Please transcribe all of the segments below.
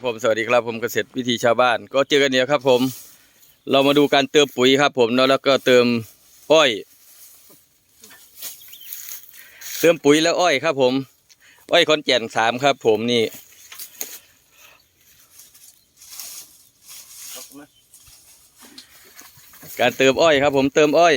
ครับผมสวัสดีครับผมเกษตรวิธีชาวบ้าน ก็เจอกันเนี่ยครับ ผม เรามาดูการเติมปุ๋ยครับ ผมเนาะแล้วก็เติมอ้อย เติมปุ๋ยแล้วอ้อยครับ ผม อ้อยคอนแก่นสามครับ ผมนี่การเติมอ้อยครับ ผมเติมอ้อย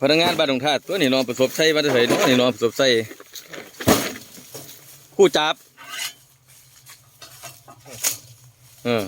พนักงานบ้านของท่าตัวนี้น้องประสบใช้มาเถอะน้องนี่น้องประสบใช้ผู้จับ เออ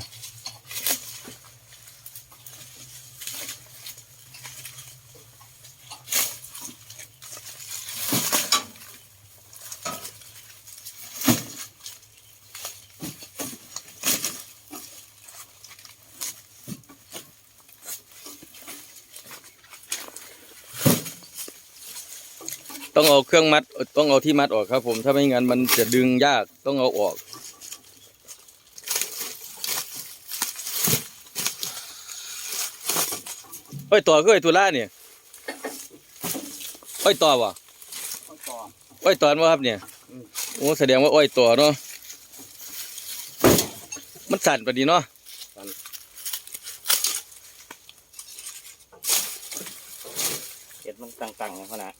ต้องเอาเครื่องมัด ต้องเอาที่มัดออกครับ ผมถ้าไม่งั้นมันจะดึงยากต้องเอาออกเอ้ยต่อคือไอ้ตุล่าเนี่ยอ้อยต่อวะต้องต่ออ้อยตอนวะครับเนี่ยโอ้แสดงว่าอ้อยต่อเนาะมันสั่นปะดีเนาะเห็ดมันต่างๆขนาดใช่ใช่ครับ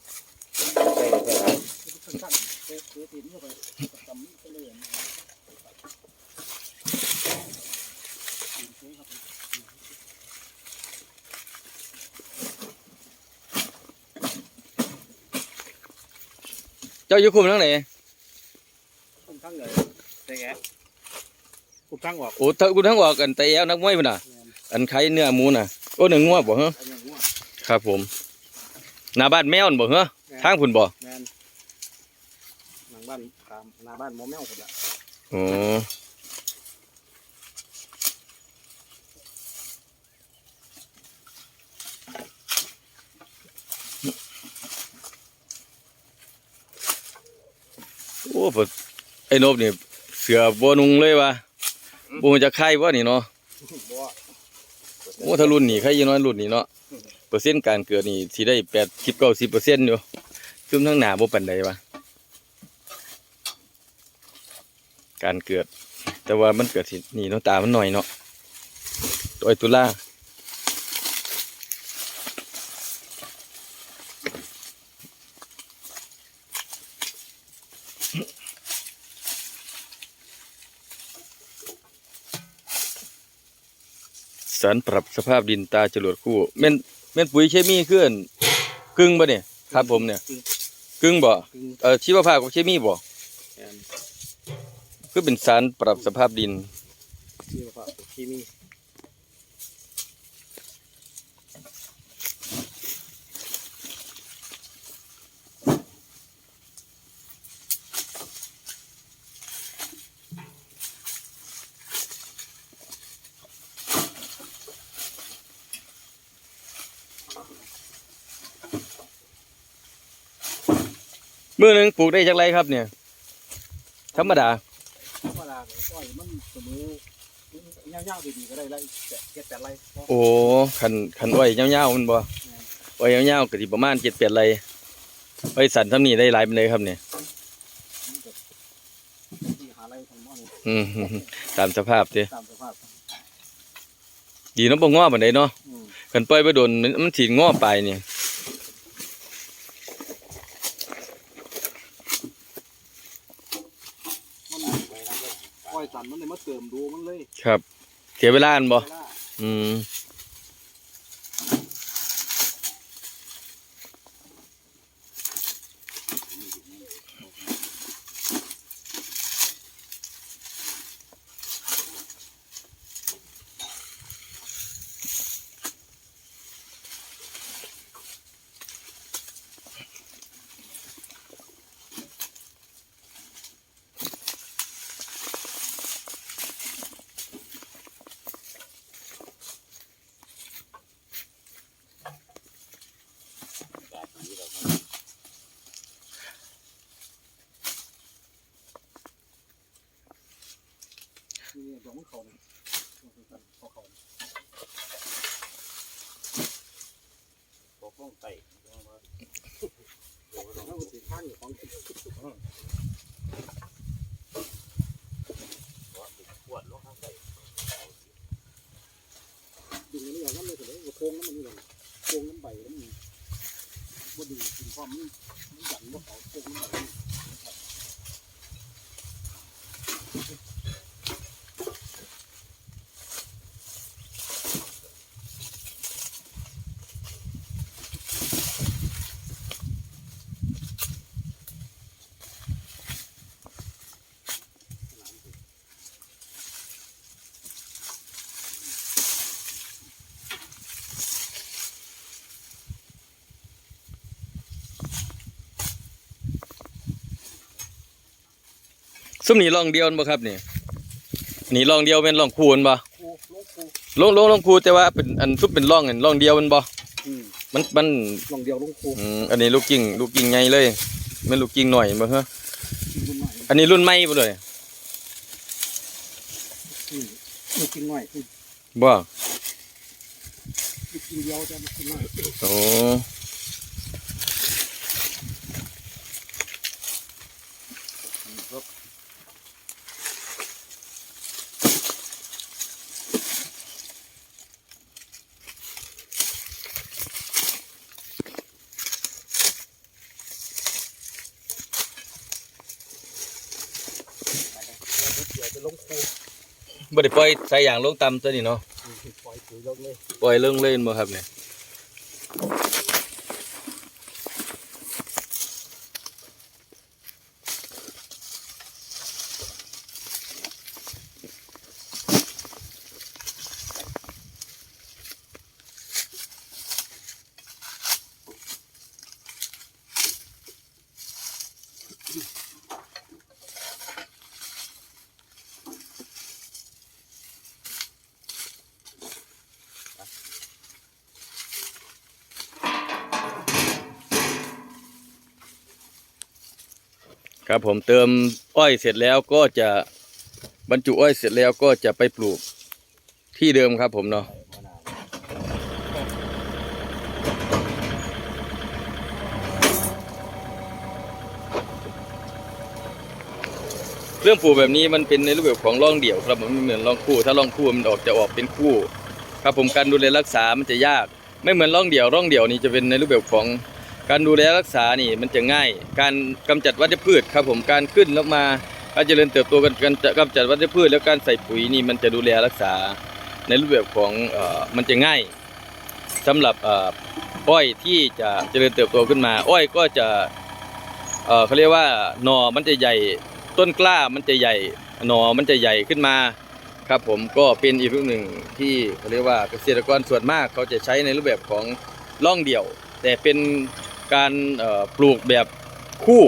เจ้าอยู่คุมทั้งไหนคุ้มทั้งเลยใช่แกคุ้มทั้งออกโอ้ถ้ากูทั้งออกกันแต่แอวนักมวยป่ะน่ะ อันไข่เนื้อหมูน่ะโอ้เนื้องัวบ่เหรออันยังง่วงครับผมหน้าบ้านแมวนั่นบ่เหรอทางพุ่นบ่แมนหลังบ้านตามหน้าบ้านหมอแมวคนละอ๋อโอ้ปะไอ้นบนี่เสือบ่นุงเลยว่ะบ่ฮู้จะไข่บ่นี่เนาะบัวโอ้ถ้ารุ่นนี้ใครอยังน้อยรุ่นนี้เนาะเปอร์เซ็นต์การเกิดนี่สิได้แปดสิบเก้าสิบเปอร์เซ็นต์อยู่ซึมทั้งหนาบ่ปันใดวะ การเกิด แต่ว่ามันเกิดที่นี่เนาะตามันหน่อยเนาะตัวไอ้ตุลาสารปรับสภาพดินตาจรวดคู่แม่นแม่นปุ๋ยเคมีเคลื่อนกึ่งบ่เนี่ยครับผมเนี่ยกึ่งบ่คือเอ่อชีวภาพกับเคมีบ่แมน คือเป็นสารปรับสภาพดินที่ว่าที่มีมื้อหนึงปลูกได้จักไรครับเนี่ย ธรรมดา อ้อยมันเสมอเงาๆดีๆก็ได้ไรแต่แค่แต่ไรโอ้คันคันอ้อยยาวๆมันบ่อ้อยยาวๆก็สิประมาณ7-8ไรอ้อยสันทำนี้ได้หลายปานใดครับเนี่ยที่หาไรของมันอืมตามสภาพเด้ตามสภาพดีเนาะบ่ง้อปานใดเนาะอืมคันปล่อยไปโดนมันมันสิง้อไปเนี่ย มันไปแล้วก็อ้อย สันมันเลยมาเติมดูมันเลย ครับ เสียเวลาอันบ่เวลาอืมือดอกมือเขาเนี่ยดอกมือเขาเขาเขาบอกป้องไตแล้วมีข้างอยู่ของปวดลงข้างไตดึงนี่อย่างนั้นเลยแต่ว่าโค้งน้ำมันนี่อยงโค้งน้ำใบน้ำมันบ่ดึงกินความมันมันหยั่นว่าเขาโค้งน้ำใบ ซุ่มนี่ลองเดียวบ่ครับนี่นี่ลองเดียวเป็นลองคูนบ่ครูลงครูลองลองลองคูแต่ว่าเป็นอันซุ่มเป็นลองอันลองเดียวมันบ่อืมมันมันลองเดียวลงครูอืมอันนี้ลูกกิ่งลูกกิ่งใหญ่เลยแม่นลูกกิ่งหน่อยบ่ฮะกินใหม่อันนี้รุ่นใหม่บ่เลยอืมนี่กินหน่อยอืมบ่นี่กินเดียวจะมากินหน่อยโอ้ บ่ได้ปล่อยใส่อย่างลงต่ำตัวนี้เนาะปล่อยปุ๋ยลงเลยปล่อยเรื่องเล่นบ่ครับเนี่ย ครับผมเติมอ้อยเสร็จแล้วก็จะบรรจุอ้อยเสร็จแล้วก็จะไปปลูกที่เดิมครับผมเนาะเรื่องปลูกแบบนี้มันเป็นในรูปแบบของร่องเดี่ยวครับมันไม่เหมือนร่องคู่ ถ้าร่องคู่มันออกจะออกเป็นคู่ ครับผมการดูแลรักษามันจะยาก ไม่เหมือนร่องเดี่ยวร่องเดี่ยวนี่จะเป็นในรูปแบบของ การดูแลรักษานี่มันจะง่าย การกำจัดวัชพืชครับผมการขึ้นแล้วมาการเจริญเติบโตกันการกำจัดวัชพืช แล้วการใส่ปุ๋ยนี่มันจะดูแลรักษาในรูปแบบของอมันจะง่ายสำหรับอ้อยที่จะเจริญเติบโตขึ้นมา อ้อยก็จะเขาเรียกว่าหน่อมันจะใหญ่ต้นกล้ามันจะใหญ่หน่อมันจะใหญ่ขึ้นมาครับผมก็เป็นอีกรื่องหนึ่งที่เขาเรียกว่าเกษตรกรส่วนมากเขาจะใช้ในรูปแบบของล่องเดี่ยว แต่เป็น การปลูกแบบคู่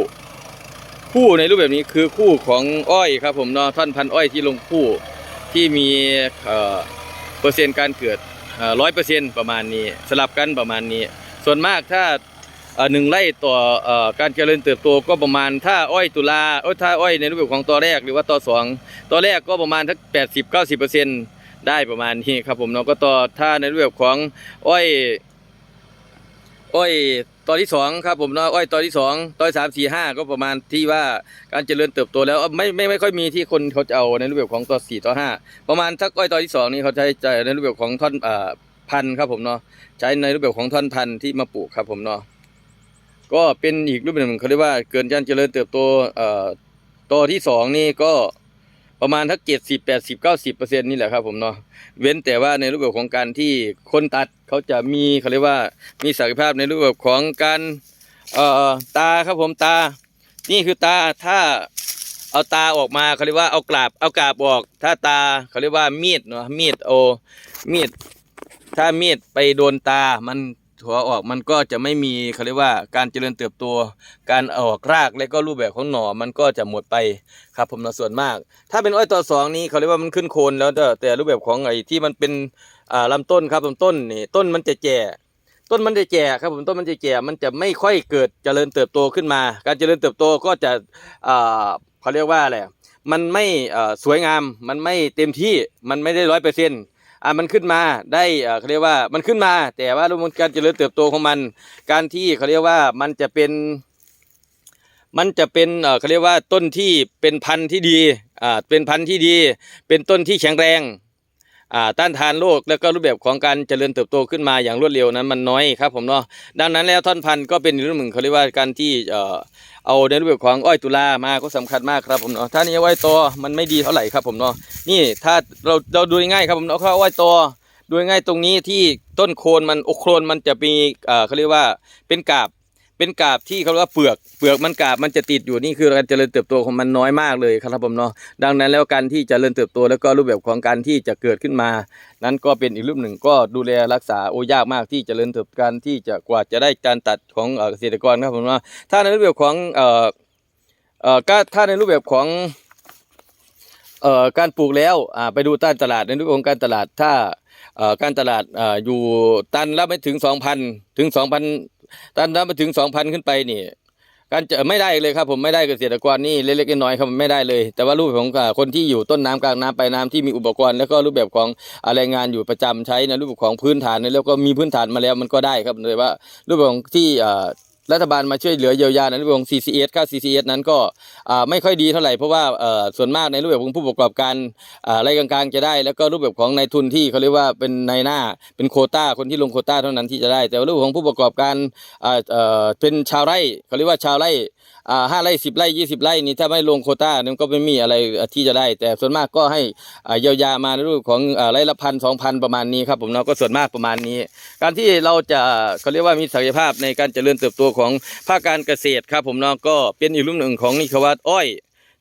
คู่ในรูปแบบนี้คือคู่ของอ้อยครับผมเนาะท่อนพันอ้อยที่ลงคู่ที่มีเปอร์เซ็นต์การเกิดร้อยเปอร์เซ็นต์ประมาณนี้ สลับกันประมาณนี้ ส่วนมากถ้าหนึ่งไร่ต่ออการเจริญเติบโตก็ประมาณถ้าอ้อยตุลาอ้ยถ้าอ้อยในรูปแบบของตัวแรกหรือว่าตัวสองตัวแรกก็ประมาณทักแปดสิบเก้าสิบเปอร์เซ็นต์ได้ประมาณนี้ครับผมเนาะก็ต่อถ้าในรูปแบบของอ้อยอ้อย ตอนที่สองครับผมเนาะอ้อยตอนที่สองตอนสามสี่ห้าก็ประมาณที่ว่าการเจริญเติบโตแล้วไม่ไม่ไม่ค่อยมีที่คนเขาจะเอาในรูปแบบของตอนสี่ตอนห้าประมาณสักอ้อยตอนที่สองนี่เขาใช้ใจในรูปแบบของท่อนอ่าพันธุ์ครับผมเนาะใช้ในรูปแบบของท่อนพันธุ์ที่มาปลูกครับผมเนาะก็เป็นอีกรูปแบบหนึ่งเขาเรียกว่าเกินการเจริญเติบโตเอ่อตอนที่สองนี่ก็ ประมาณทักเจ็ดสิบแปดสิบเก้าสิบเปอร์เซ็นต์นี่แหละครับผมเนาะเว้นแต่ว่าในรูปแบบของการที่คนตัดเขาจะมีเขาเรียกว่ามีศักยภาพในรูปแบบของการเอ่อตาครับผมตา นี่คือตาถ้าเอาตาออกมาเขาเรียกว่าเอากราบเอากราบออก ถ้าตาเขาเรียกว่ามีดเนาะมีดโอมีดถ้ามีดไปโดนตามัน หัวออกมันก็จะไม่มีเขาเรียกว่าการเจริญเติบโตการออกรากและก็รูปแบบของหน่อมันก็จะหมดไปครับผมนะส่วนมาก ถ้าเป็นอ้อยต่อสองนี้เขาเรียกว่ามันขึ้นโคนแล้วแต่แต่รูปแบบของไอ้ที่มันเป็นอ่าลำต้นครับลำต้นนี่ต้นมันจะแก่ต้นมันจะแก่ครับผมต้นมันจะแก่มันจะไม่ค่อยเกิดเจริญเติบโตขึ้นมา การเจริญเติบโตก็จะอ่าเขาเรียกว่าอะไรมันไม่สวยงามมันไม่เต็มที่มันไม่ได้ร้อยเปอร์เซ็นต์ อ่ามันขึ้นมาได้อ่าเขาเรียกว่ามันขึ้นมา แต่ว่ารูปการเจริญเติบโตของมัน การที่เขาเรียกว่ามันจะเป็น มันจะเป็นเอ่อเขาเรียกว่าต้นที่เป็นพันธุ์ที่ดีอ่าเป็นพันธุ์ที่ดี เป็นต้นที่แข็งแรง ต้านทานโรคแล้วก็รูปแบบของการเจริญเติบโตขึ้นมาอย่างรวดเร็วนั้นมันน้อยครับผมเนาะดังนั้นแล้วท่อนพันธุ์ก็เป็นเรื่องหนึ่งเขาเรียกว่าการที่เอ่อเอาในรูปแบบของอ้อยตุลามาก็สำคัญมากครับผมเนาะถ้านี่อ้อยตอมันไม่ดีเท่าไหร่ครับผมเนาะนี่ถ้าเราเราดูง่ายครับผมเนาะเขาอ้อยตอดูง่ายตรงนี้ที่ต้นโคนมันอกโคนมันจะมีเขาเรียกว่าเป็นกาบ เป็นกาบที่เขาเรียกว่าเปลือกเปลือกมันกาบมันจะติดอยู่นี่คือการเจริญเติบโตของมันน้อยมากเลยครับผมเนาะดังนั้นแล้วการที่จเจริญเติบโตแล้วก็รูปแบบของการที่จะเกิดขึ้นมา นั้นก็เป็นอีกรูปหนึ่งก็ดูแลรักษาโอ้ยากมากที่จเจริญเติบการที่จะกว่าจะได้การตัดของเกษตรกรครับผมว่าถ้าในรูปแบบของเอ่อเอ่อถ้าในรูปแบบของเอ่อการปลูกแล้วอ่าไปดูต้านตลาดในรูปของการตลาดถ้าการตลาดอ่าอยู่ตันละไม่ถึง 2,000 ถึง ตอนน้ามาถึงสองพันขึ้นไปนี่ การจะไม่ได้เลยครับ ผมไม่ได้เกษตรกรนี่เล็กๆน้อยๆครับไม่ได้เลย แต่ว่ารูปของคนที่อยู่ต้นน้ำกลางน้ำปลายน้ำที่มีอุปกรณ์ แล้วก็รูปแบบของอะไรงานอยู่ประจำใช้ในรูปของพื้นฐานแล้วก็มีพื้นฐานมาแล้วมันก็ได้ครับเลยว่ารูปของที่อ่า รัฐบาลมาช่วยเหลือเยียวยาในรูปของ CCS ค่า CCS นั้นก็ไม่ค่อยดีเท่าไหร่เพราะว่าส่วนมากในรูปแบบของผู้ประกอบการรายกลางๆจะได้ แล้วก็รูปแบบของนายทุนที่เขาเรียกว่าเป็นนายหน้าเป็นโคต้าคนที่ลงโคต้าเท่านั้นที่จะได้ แต่รูปของผู้ประกอบการเป็นชาวไร่เขาเรียกว่าชาวไร่ห้าไร่สิบไร่ยี่สิบไร่นี่ถ้าไม่ลงโคต้านี่ยมันก็ไม่มีอะไรที่จะได้ แต่ส่วนมากก็ให้เยียวยามาในรูปของอ่าไร่ละพันสองพันประมาณนี้ครับผมเนาะก็ส่วนมากประมาณนี้ การที่เราจะเขาเรียกว่ามีศักยภาพในการเจริญเติบโตของภาคการเกษตรครับผมเนาะก็เป็นอีกรูปหนึ่งของนิควัตอ้อย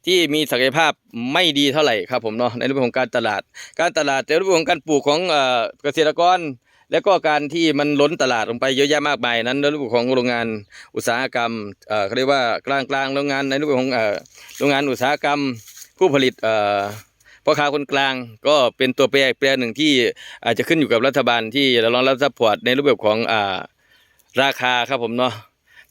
ที่มีศักยภาพไม่ดีเท่าไหร่ครับผมเนาะในรูปของการตลาด การตลาดแต่รูปของการปลูกของเกษตรกร แล้วก็การที่มันล้นตลาดลงไปเยอะแยะมากมายนั้นในรูปของโรงงานอุตสาหกรรมเขาเรียกว่ากลางกลางๆโรงงานในรูปของโรงงานอุตสาหกรรม ผู้ผลิตเอ่อพ่อค้าคนกลางก็เป็นตัวแปรอีกแปรหนึ่งที่อาจจะขึ้นอยู่กับรัฐบาลที่เราลองรับซัพพอร์ตในรูปแบบของอราคาครับผมเนาะ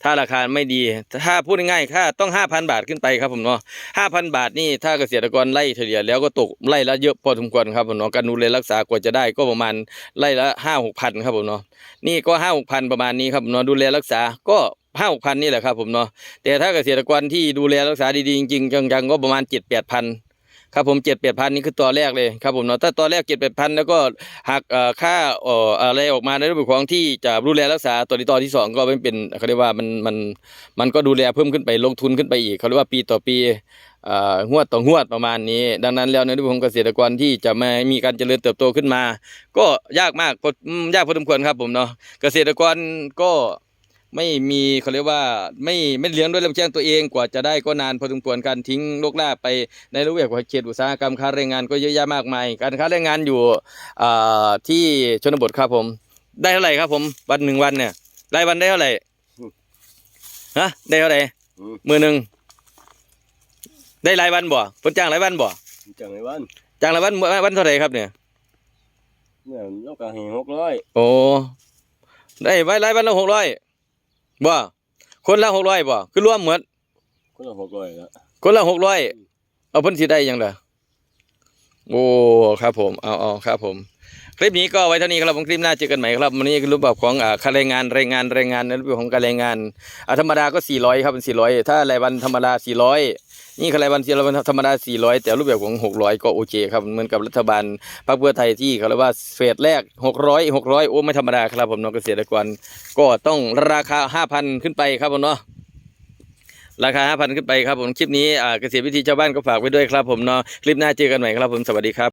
ถ้าราคาไม่ดี ถ้าพูดง่ายๆค่าต้อง 5,000 บาทขึ้นไปครับผมเนาะห้าพันบาทนี่ถ้าเกษตรกรไล่เฉลี่ยแล้วก็ตกไล่ละเยอะพอสมควรครับผมเนาะการดูแลรักษากว่าจะได้ก็ประมาณไล่ละห้าหกพันครับผมเนาะนี่ก็ห้าหกพันประมาณนี้ครับผมเนาะดูแลรักษาก็ห้าหกพันนี่แหละครับผมเนาะแต่ถ้าเกษตรกรที่ดูแลรักษาดีๆจริงๆจังๆก็ประมาณเจ็ดแปดพัน ครับผมเจ็ดแปดพันนี่คือตัวแรกเลยครับผมเนาะถ้าตัวแรกเจ็ดแปดพันแล้วก็หักค่าเอ่ออะไรออกมาในรูปของที่จะดูแลรักษาตัวที่ต่อที่สองก็ไม่เป็นเขาเรียกว่ามันมันมันก็ดูแลเพิ่มขึ้นไปลงทุนขึ้นไปอีกเขาเรียกว่าปีต่อปีเอ่องวดต่องวดประมาณนี้ ดังนั้นแล้วในเรื่องของเกษตรกรที่จะไมามีการเจริญเติบโตขึ้นมา ก็ยากมากยากพอสมควรครับผมเนาะเกษตรกรก็ ไม่มีเขาเรียกว่าไม่ไม่เลี้ยงด้วยลำแจ้งตัวเองกว่าจะได้ก็นานพอสมควรการทิ้งโลกล่าไปในรูปแบบของเขตอุตสาหกรรมค้าแรงงานก็เยอะแยะมากมาย การค้าแรงงานอยู่อ่าที่ชนบทครับผม ได้เท่าไหร่ครับผม วันหนึ่งวันเนี่ยรายวันได้เท่าไหร่ฮะได้เท่าไหร่อืมมือหนึ่งได้รายวันบ่คนจ้างรายวันบ่จังไงวันจ้างรายวันวันเท่าไหร่ครับเนี่ยเนี่ยนกกระเหหกร้อยโอ้ได้ไว้รายวันละหกร้อย บ่คนละหกร้อยบ่คือรวมหมดคนละหกร้อยละคนละหกร้อยเอาเพิ่นสิได้หยังล่ะโอ้ครับผมเอาเอาครับผม คลิปนี้ก็ไว้เท่านี้ครับผมคลิปหน้าเจอกันใหม่ครับวันนี้คือรูปแบบของอ่าค่าแรงงานแรงงานแรงงานในรูปแบบของการแรงงานธรรมดาก็ 400 ครับเป็น 400 ถ้ารายวันธรรมดา 400 นี่คือรายวันรายวันธรรมดา 400 แต่รูปแบบของ 600 ก็โอเคครับเหมือนกับรัฐบาลพรรคเพื่อไทยที่เขาเรียกว่าเฟสแรก 600 600 โอ้ไม่ธรรมดาครับผมเนาะเกษตรกรก็ต้องราคา 5,000 ขึ้นไปครับผมเนาะราคา 5,000 ขึ้นไปครับผมคลิปนี้เกษตรวิธีชาวบ้านก็ฝากไว้ด้วยครับผมเนาะคลิปหน้าเจอกันใหม่ครับผมสวัสดีครับ